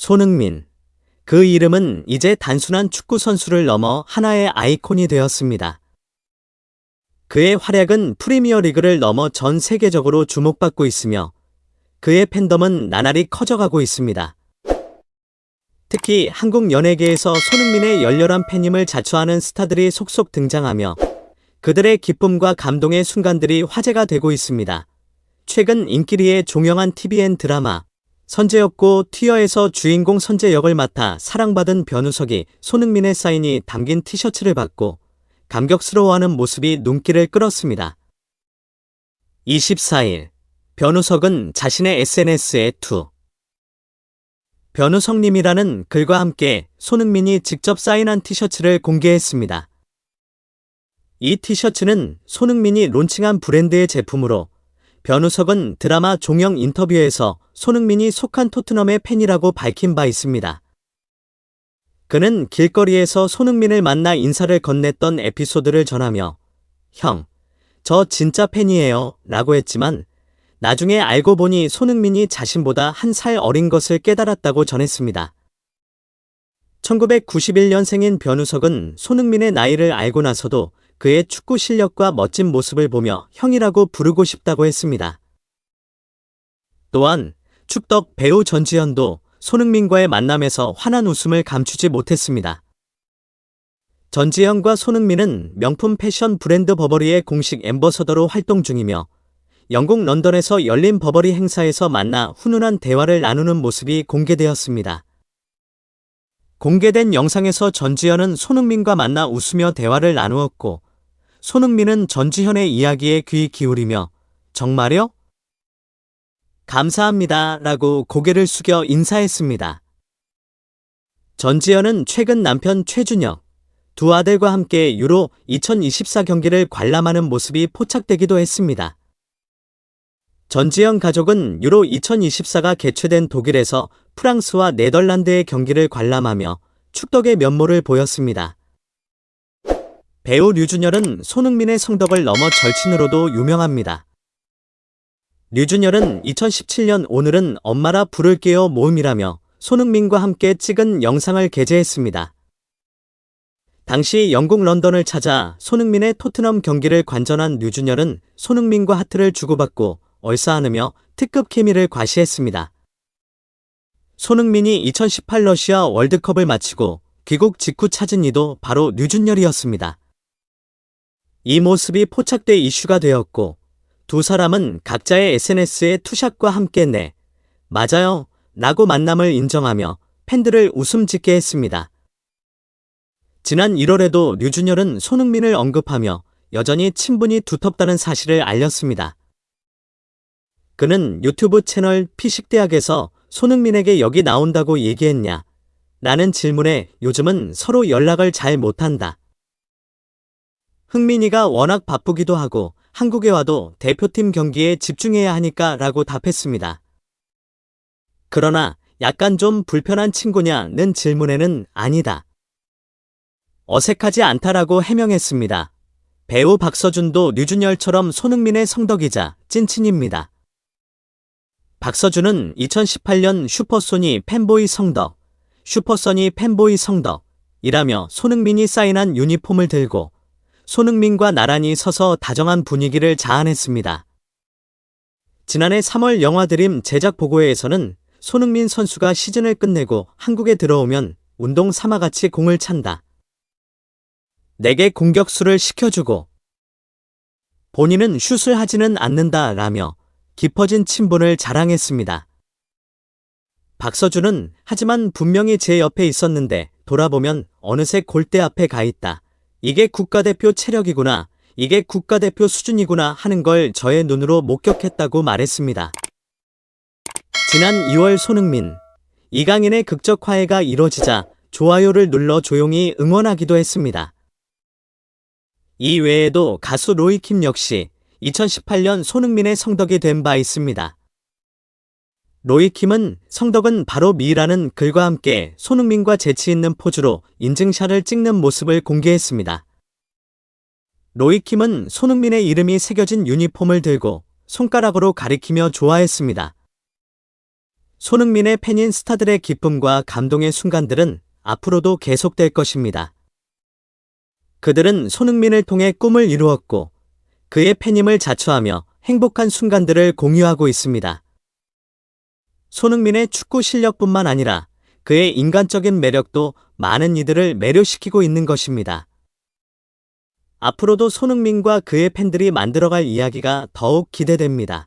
손흥민. 그 이름은 이제 단순한 축구 선수를 넘어 하나의 아이콘이 되었습니다. 그의 활약은 프리미어 리그를 넘어 전 세계적으로 주목받고 있으며 그의 팬덤은 나날이 커져가고 있습니다. 특히 한국 연예계에서 손흥민의 열렬한 팬임을 자처하는 스타들이 속속 등장하며 그들의 기쁨과 감동의 순간들이 화제가 되고 있습니다. 최근 인기리의 종영한 TVN 드라마 선재였고 튀어에서 주인공 선재 역을 맡아 사랑받은 변우석이 손흥민의 사인이 담긴 티셔츠를 받고 감격스러워하는 모습이 눈길을 끌었습니다. 24일 변우석은 자신의 SNS에 투 변우석님이라는 글과 함께 손흥민이 직접 사인한 티셔츠를 공개했습니다. 이 티셔츠는 손흥민이 론칭한 브랜드의 제품으로 변우석은 드라마 종영 인터뷰에서 손흥민이 속한 토트넘의 팬이라고 밝힌 바 있습니다. 그는 길거리에서 손흥민을 만나 인사를 건넸던 에피소드를 전하며 형, 저 진짜 팬이에요 라고 했지만 나중에 알고 보니 손흥민이 자신보다 한 살 어린 것을 깨달았다고 전했습니다. 1991년생인 변우석은 손흥민의 나이를 알고 나서도 그의 축구 실력과 멋진 모습을 보며 형이라고 부르고 싶다고 했습니다. 또한 축덕 배우 전지현도 손흥민과의 만남에서 환한 웃음을 감추지 못했습니다. 전지현과 손흥민은 명품 패션 브랜드 버버리의 공식 엠버서더로 활동 중이며 영국 런던에서 열린 버버리 행사에서 만나 훈훈한 대화를 나누는 모습이 공개되었습니다. 공개된 영상에서 전지현은 손흥민과 만나 웃으며 대화를 나누었고 손흥민은 전지현의 이야기에 귀 기울이며 정말요? 감사합니다 라고 고개를 숙여 인사했습니다. 전지현은 최근 남편 최준혁, 두 아들과 함께 유로 2024 경기를 관람하는 모습이 포착되기도 했습니다. 전지현 가족은 유로 2024가 개최된 독일에서 프랑스와 네덜란드의 경기를 관람하며 축덕의 면모를 보였습니다. 배우 류준열은 손흥민의 성덕을 넘어 절친으로도 유명합니다. 류준열은 2017년 오늘은 엄마라 부를게요 모음이라며 손흥민과 함께 찍은 영상을 게재했습니다. 당시 영국 런던을 찾아 손흥민의 토트넘 경기를 관전한 류준열은 손흥민과 하트를 주고받고 얼싸안으며 특급 케미를 과시했습니다. 손흥민이 2018 러시아 월드컵을 마치고 귀국 직후 찾은 이도 바로 류준열이었습니다. 이 모습이 포착돼 이슈가 되었고 두 사람은 각자의 SNS에 투샷과 함께 내 맞아요 라고 만남을 인정하며 팬들을 웃음 짓게 했습니다. 지난 1월에도 류준열은 손흥민을 언급하며 여전히 친분이 두텁다는 사실을 알렸습니다. 그는 유튜브 채널 피식대학에서 손흥민에게 여기 나온다고 얘기했냐? 라는 질문에 요즘은 서로 연락을 잘 못한다. 흥민이가 워낙 바쁘기도 하고 한국에 와도 대표팀 경기에 집중해야 하니까 라고 답했습니다. 그러나 약간 좀 불편한 친구냐는 질문에는 아니다. 어색하지 않다라고 해명했습니다. 배우 박서준도 류준열처럼 손흥민의 성덕이자 찐친입니다. 박서준은 2018년 슈퍼소니 팬보이 성덕, 슈퍼소니 팬보이 성덕이라며 손흥민이 사인한 유니폼을 들고 손흥민과 나란히 서서 다정한 분위기를 자아냈습니다. 지난해 3월 영화 드림 제작 보고회에서는 손흥민 선수가 시즌을 끝내고 한국에 들어오면 운동 삼아같이 공을 찬다. 내게 공격수를 시켜주고 본인은 슛을 하지는 않는다 라며 깊어진 친분을 자랑했습니다. 박서준은 하지만 분명히 제 옆에 있었는데 돌아보면 어느새 골대 앞에 가 있다. 이게 국가대표 체력이구나. 이게 국가대표 수준이구나 하는 걸 저의 눈으로 목격했다고 말했습니다. 지난 2월 손흥민, 이강인의 극적 화해가 이뤄지자 좋아요를 눌러 조용히 응원하기도 했습니다. 이 외에도 가수 로이킴 역시 2018년 손흥민의 성덕이 된 바 있습니다. 로이킴은 성덕은 바로 미라는 글과 함께 손흥민과 재치 있는 포즈로 인증샷을 찍는 모습을 공개했습니다. 로이킴은 손흥민의 이름이 새겨진 유니폼을 들고 손가락으로 가리키며 좋아했습니다. 손흥민의 팬인 스타들의 기쁨과 감동의 순간들은 앞으로도 계속될 것입니다. 그들은 손흥민을 통해 꿈을 이루었고 그의 팬임을 자처하며 행복한 순간들을 공유하고 있습니다. 손흥민의 축구 실력뿐만 아니라 그의 인간적인 매력도 많은 이들을 매료시키고 있는 것입니다. 앞으로도 손흥민과 그의 팬들이 만들어갈 이야기가 더욱 기대됩니다.